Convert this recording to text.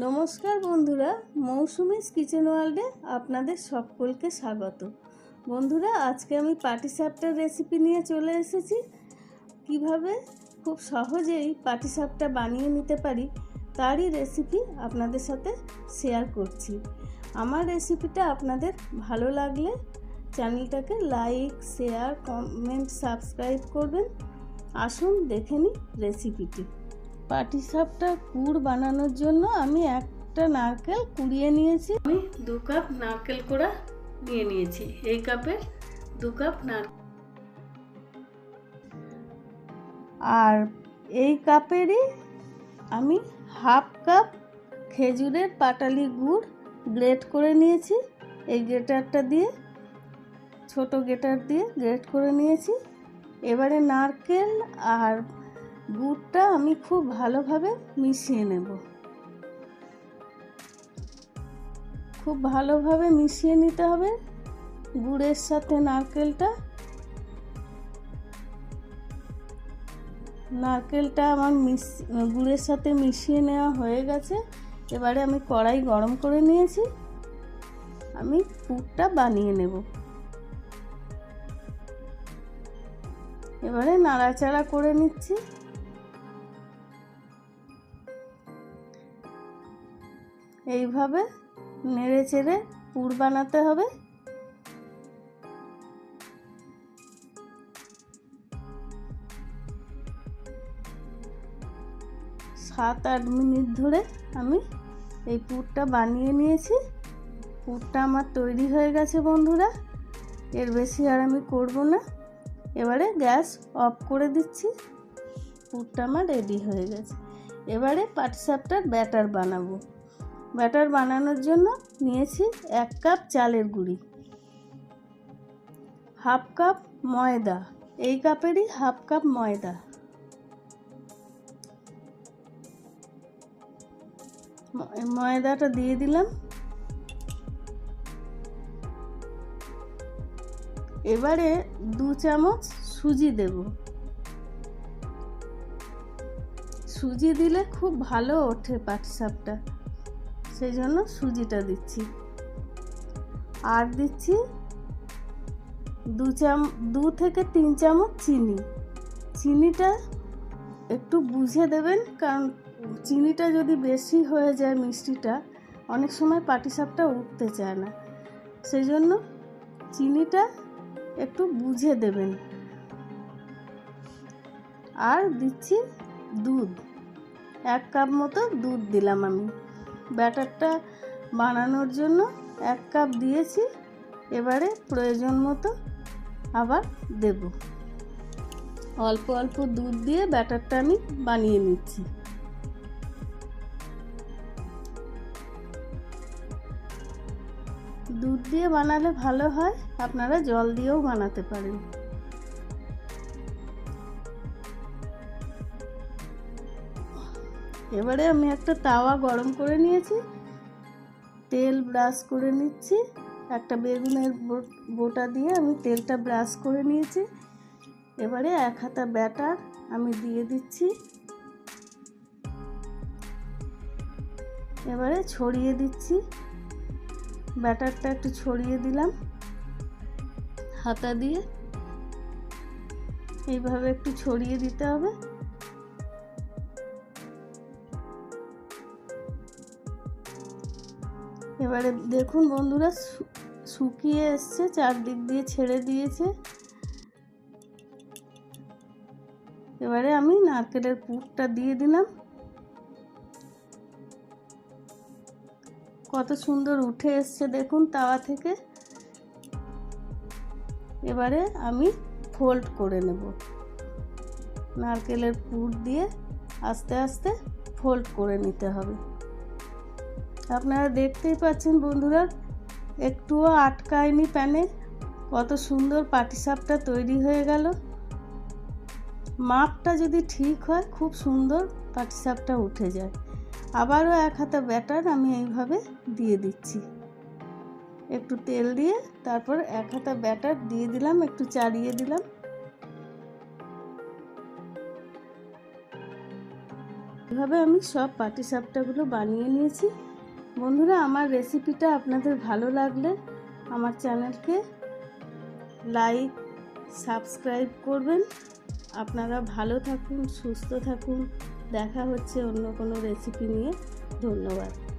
নমস্কার বন্ধুরা, মৌসুমিস কিচেন ওয়ার্ল্ডে আপনাদের সকলকে স্বাগত। বন্ধুরা, আজকে আমি পাটিসাপটার রেসিপি নিয়ে চলে এসেছি। কীভাবে খুব সহজেই পাটিসাপটা বানিয়ে নিতে পারি, তারই রেসিপি আপনাদের সাথে শেয়ার করছি। আমার রেসিপিটা আপনাদের ভালো লাগলে চ্যানেলটাকে লাইক, শেয়ার, কমেন্ট, সাবস্ক্রাইব করবেন। আসুন দেখে নিই রেসিপিটি। পাটিসাপটা পুর বানানোর জন্য আমি একটা নারকেল কুড়িয়ে নিয়েছি। আমি দু কাপ নারকেল কোড়া নিয়ে নিয়েছি। এই কাপের দু কাপ নারকেল আর এই কাপেরই আমি হাফ কাপ খেজুরের পাটালি গুড় গ্রেট করে নিয়েছি। এই গ্রেটারটা দিয়ে ছোট গ্রেটার দিয়ে গ্রেট করে নিয়েছি। এবারে নারকেল আর গুড়টা আমি খুব ভালোভাবে মিশিয়ে নেব। খুব ভালোভাবে মিশিয়ে নিতে হবে। গুড়ের সাথে নারকেলটা। নারকেলটা আমার মিশ, গুড়ের সাথে মিশিয়ে নেওয়া হয়ে গেছে। এবারে আমি কড়াই গরম করে নিয়েছি। আমি পুরটা বানিয়ে নেব। এবারে নাড়াচাড়া করে নিচ্ছি। এইভাবে নেড়ে চেড়ে পুর বানাতে হবে। সাত আট মিনিট ধরে আমি এই পুরটা বানিয়ে নিয়েছি। পুরটা আমার তৈরি হয়ে গেছে বন্ধুরা। এর বেশি আর আমি করব না। এবারে গ্যাস অফ করে দিচ্ছি। পুরটা আমার রেডি হয়ে গেছে। এবারে পাটিসাপটার ব্যাটার বানাবো। ব্যাটার বানানোর জন্য নিয়েছি এক কাপ চালের গুঁড়ি, হাফ কাপ ময়দা, এই কাপেরই হাফ কাপ ময়দা ময়দাটা দিয়ে দিলাম। এবারে দু চামচ সুজি দেব। সুজি দিলে খুব ভালো ওঠে পাটিসাপটা। সেই জন্য সুজিটা দিচ্ছি। আর দিচ্ছি দু চাম, দু থেকে তিন চামচ চিনি। চিনিটা একটু বুঝে দেবেন, কারণ চিনিটা যদি বেশি হয়ে যায় মিষ্টিটা, অনেক সময় পাটিসাপটা উঠতে চায় না। সেই জন্য চিনিটা একটু বুঝে দেবেন। আর দিচ্ছি দুধ। এক কাপ মতো দুধ দিলাম আমি। ব্যাটারটা বানানোর জন্য এক কাপ দিয়েছি। এবারে প্রয়োজন মতো আবার দেব। অল্প অল্প দুধ দিয়ে ব্যাটারটা আমি বানিয়ে নিচ্ছি। দুধ দিয়ে বানালে ভালো হয়। আপনারা জল দিয়েও বানাতে পারেন। এবারে আমি একটা তাওয়া গরম করে নিয়েছি, তেল ব্রাশ করে নিচ্ছি, একটা বেগুনের বোটা দিয়ে আমি তেলটা ব্রাশ করে নিয়েছি। এবারে এক হাতা ব্যাটার আমি দিয়ে দিচ্ছি। এবারে ছড়িয়ে দিচ্ছি। ব্যাটারটা একটু ছড়িয়ে দিলাম। হাতা দিয়ে এইভাবে একটু ছড়িয়ে দিতে হবে। এবারে দেখুন বন্ধুরা শুকিয়ে এসছে, চারদিক দিয়ে ছেড়ে দিয়েছে। এবারে আমি নারকেলের পুরটা দিয়ে দিলাম। কত সুন্দর উঠে এসছে দেখুন তাওয়া থেকে। এবারে আমি ফোল্ড করে নেব। নারকেলের পুর দিয়ে আস্তে আস্তে ফোল্ড করে নিতে হবে। আপনারা দেখতেই পাচ্ছেন বন্ধুরা, একটুও আটকায়নি প্যানে। কত সুন্দর পাটিসাপটা তৈরি হয়ে গেল। মাপটা যদি ঠিক হয়, খুব সুন্দর পাটিসাপটা উঠে যায়। আবারও এক হাতা ব্যাটার আমি এইভাবে দিয়ে দিচ্ছি। একটু তেল দিয়ে, তারপর এক হাতা ব্যাটার দিয়ে দিলাম, একটু চাড়িয়ে দিলাম। এভাবে আমি সব পাটিসাপটাগুলো বানিয়ে নিয়েছি। বন্ধুরা, আমার রেসিপিটা আপনাদের ভালো লাগলে আমার চ্যানেলকে লাইক সাবস্ক্রাইব করবেন। আপনারা ভালো থাকুন, সুস্থ থাকুন। দেখা হচ্ছে অন্য কোনো রেসিপি নিয়ে। ধন্যবাদ।